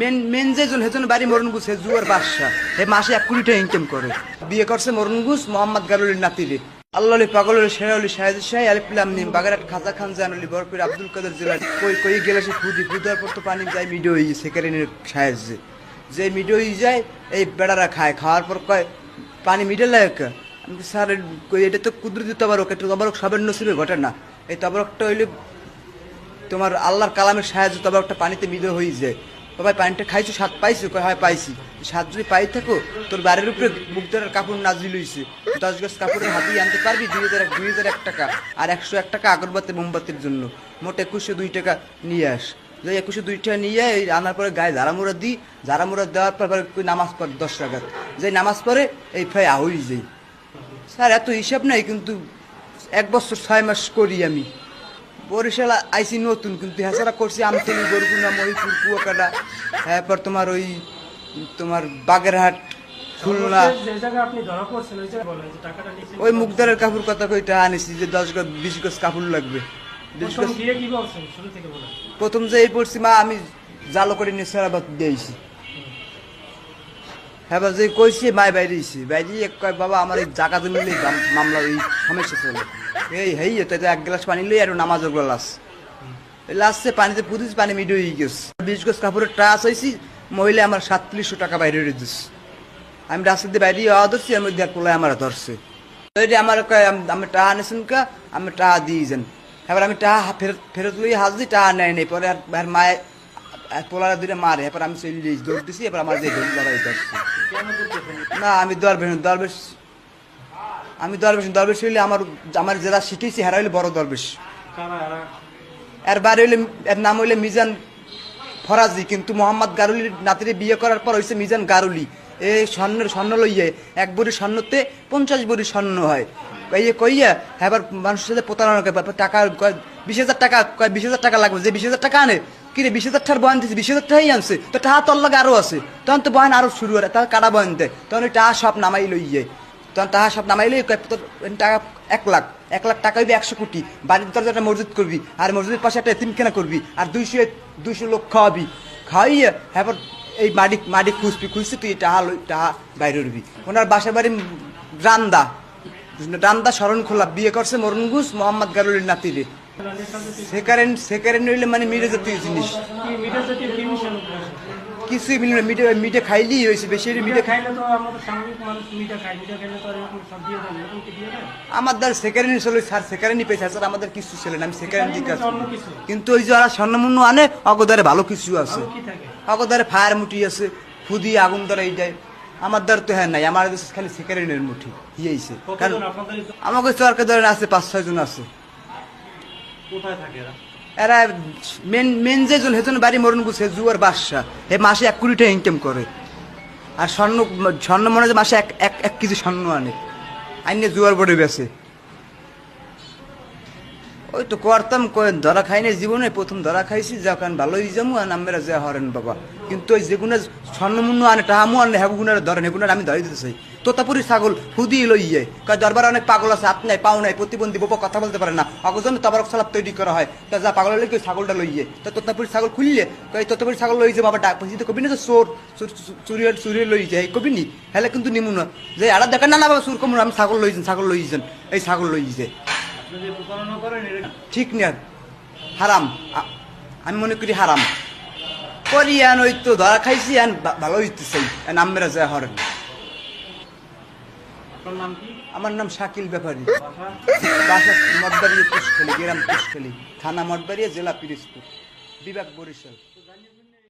Main main যে জন হেজন বাড়ি মরণগুস হে জুয়ার বাদশা হে মাসে এক কোটি টাকা ইনকাম করে। বিয়ে করছে মরণগুস মোহাম্মদ গারুলির নাতিরে। আল্লাহ পাগল শেরাউলি শাহেদ শাহ, আলিফুল্লাহ নিম বাগেরহাট খাজা খান জানুলি বরপুর আব্দুল কাদের জেলার কই কই গেলে সে ফুদি ফুদার পর তো পানি যায় মিডিও হয়ে সেকারিনের শাহেদ যে। মিডিও হয়ে যায়, এই বেড়ারা খায়, খাওয়ার পর কয়, পানি মিডে লাগে আমি স্যার কই, এটা তো কুদরতি তবারক, এটা তবারক সবের নসিবে ঘটে না। এই তবারকটা হইলে তোমার আল্লাহর কালামের সাহায্যে তবে একটা পানিতে মিলে হয়ে যায়। বাবা পানিটা খাইছো, স্বাদ পাইছো? কয়, হয়, পাইছি। স্বাদ যদি পাই থাকো, তোর বাড়ির উপরে মুখদারের কাপড় নাজিল হইছে। দশ গাছ কাপড়ের হাতি আনতে পারবি, দুই হাজার দুই হাজার এক টাকা। আর একশো এক টাকা আগরবাতি, মোমবাতির জন্য। মোট একুশশো দুই টাকা নিয়ে আস। যে একুশে দুই টাকা নিয়ে আনার পরে গায়ে ঝাড়ামুড়া দিই ঝাড়ামুড়া দেওয়ার পর নামাজ পড়, দশ টাকা যে নামাজ পড়ে, এই ফাই আহই যাই স্যার, এত হিসাব নাই, কিন্তু এক বছর ছয় মাস করি আমি। বরিশাল আইসি নতুন কিন্তু হ্যাঁ করছি আমতলি বরগুনা মহিপুর কুয়াকাটা এরপর তোমার ওই তোমার বাগেরহাট খুলনা। ওই মুগদারের কাপড় কথা কইটা আনিছি যে দশ গজ বিশ গজ কাপড় লাগবে। প্রথম যে এই পড়ছি মা আমি জালো করে নিয়ে সেরাবাদ দিয়েছি হ্যাঁ যে কইছি মায় বাইরেছি বাইরে কয়, বাবা, আমার এই জায়গা জমি মামলা এই সমস্যা চলে। এই, হেই তো এক গ্লাস পানি লই আর নামাজ ওগুলো লাস লাস্টে পানিতে পুদিস পানি মিডো হয়ে গেছে। বিশ গজ কাপড়ের টাচ হয়েছি মহিলা আমার সাতত্রিশশো টাকা বাইরে দিস আমি রাস্তা দিয়ে বাইরে আওয়া ধরছি মধ্যে এক পোলায় আমার ধরছে। এটা আমার আমি টাকা আনেছেন কা? আমি টাকা দিয়ে যান। এবার আমি টাকা ফেরত ফেরত লই হাজ দিই টাকা নেয় নেই। পরে আর আর মায়ে আর পোলারা দুটো মারে এবার আমি চলে দিয়েছি দৌড় দিছি এবার আমার যে দৌড় লড়াই না, আমি দরবেশ দরবেশ। আমি দরবেশ দরবেশ হইলে আমার আমার যারা শিখেছি হেরা হইলে বড় দরবেশ। এর বাড়ি হইলে, এর নাম হইলে মিজান ফরাজি, কিন্তু মোহাম্মদ গারুলির নাতিরে বিয়ে করার পর হইছে মিজান গারুলি। এই স্বর্ণের স্বর্ণ লইয়ে, এক বড়ি স্বর্ণতে পঞ্চাশ বড়ি স্বর্ণ হয়। কইয়ে কইয়া, এবার মানুষের সাথে প্রতারণা করে টাকা বিশ হাজার টাকা বিশ হাজার টাকা লাগবে, যে বিশ হাজার টাকা আনে কিরে, বিশ হাজার টাকার বয়ান দিচ্ছে বিশ হাজার আনছে। তো টাকা তোর লাগে আরও আছে। তখন তো বয়ান আরও শুরু হয় তার কাটা বয়ান দেয়? তখন ওই টাকা সব নামাই লই লইয়ে তখন তাহা সব নামাই লই তোর টাকা এক লাখ এক লাখ টাকা হইবে একশো কোটি। বাড়ির দরজা একটা মসজিদ করবি, আর মসজিদের পাশে একটা এতিমখানা করবি, আর দুইশো দুইশো লোক খাওয়াবি। খাওয়াইয়ে হ্যাঁ এই মাটি মাটি খুঁজবি খুঁজছি তুই টাহা টাহা বাইরে উঠবি ওনার বাসার বাড়ি রান্দা। রান্দা শরণ খোলা বিয়ে করছে মরণগুস মোহাম্মদ গারুলির নাতিরে। সেকারেন সেকারেন হইলে মানে মিলে জাতীয় জিনিস। কিছুই মিলে মিটে মিটে খাইলেই হয়েছে বেশি মিটে খাইলে তো আমরা দ্বার সেকারেনি ছিল স্যার সেকারেনি পেয়েছে স্যার আমাদের কিছু ছিল না আমি সেকারেন দিকে আছি। কিন্তু ওই যারা স্বর্ণমূন্য আনে অগদারে ভালো কিছু আছে। অগদারে ফায়ার মুটি আছে ফুদি আগুন দ্বারা এই যায় আমার দ্বার তো হ্যাঁ নাই আমার দেশে খালি সেকারেনের মুঠি হিয়েছে কারণ আমাকে সরকার ধরেন আছে পাঁচ ছয় জন আছে। কোথায় থাকে এরা? এরা মেন মেন যে জন হেজন বাড়ি মরণ গুছে জুয়ার বাদশা। হে মাসে এক কোটি টাকা ইনকাম করে। আর স্বর্ণ স্বর্ণ মনে যে মাসে এক এক এক কেজি স্বর্ণ আনে। আইনে জুয়ার বোর্ডে বেছে। ওই তো করতাম ধরা খাইনি জীবনে, প্রথম ধরা খাইছি যখন ভালোই যাব আর নামেরা যা হরেন বাবা। কিন্তু ওই যেগুলো স্বর্ণমূন্য আনে টাহামু আনে হেগুনার ধরেন হেগুনার আমি ধরে দিতে চাই। তোতাপুরি ছাগল ফুদি লইয়ে। কয় দরবার অনেক পাগল আছে হাত নাই পাও নাই প্রতিবন্ধী বোপা কথা বলতে পারে না। অগজন তবারক সালাপ তৈরি করা হয়। তা যা পাগল হলে ছাগলটা লইয়ে। তো তোতাপুরি ছাগল খুললে কই তোতাপুরি ছাগল লই যে বাবা ডাক পয়সা কবি না তো চোর চুরি চুরি লই যায় কবি নি? হেলে কিন্তু নিমু না। যে আড়া দেখেন না না বাবা চুর কমু আমি ছাগল লইছেন ছাগল লইছেন এই ছাগল লইছে। ঠিক না হারাম। আমি মনে করি হারাম। করি আন ওই তো ধরা খাইছি আন ভালো হইতে চাই নাম মেরা যায় হরেন। আমার নাম শাকিল ব্যাপারী। বাসা বাসা মঠবাড়িয়া গ্রাম পুষ্কলি, থানা মঠবাড়িয়া জেলা পিরিজপুর, বিভাগ বরিশাল।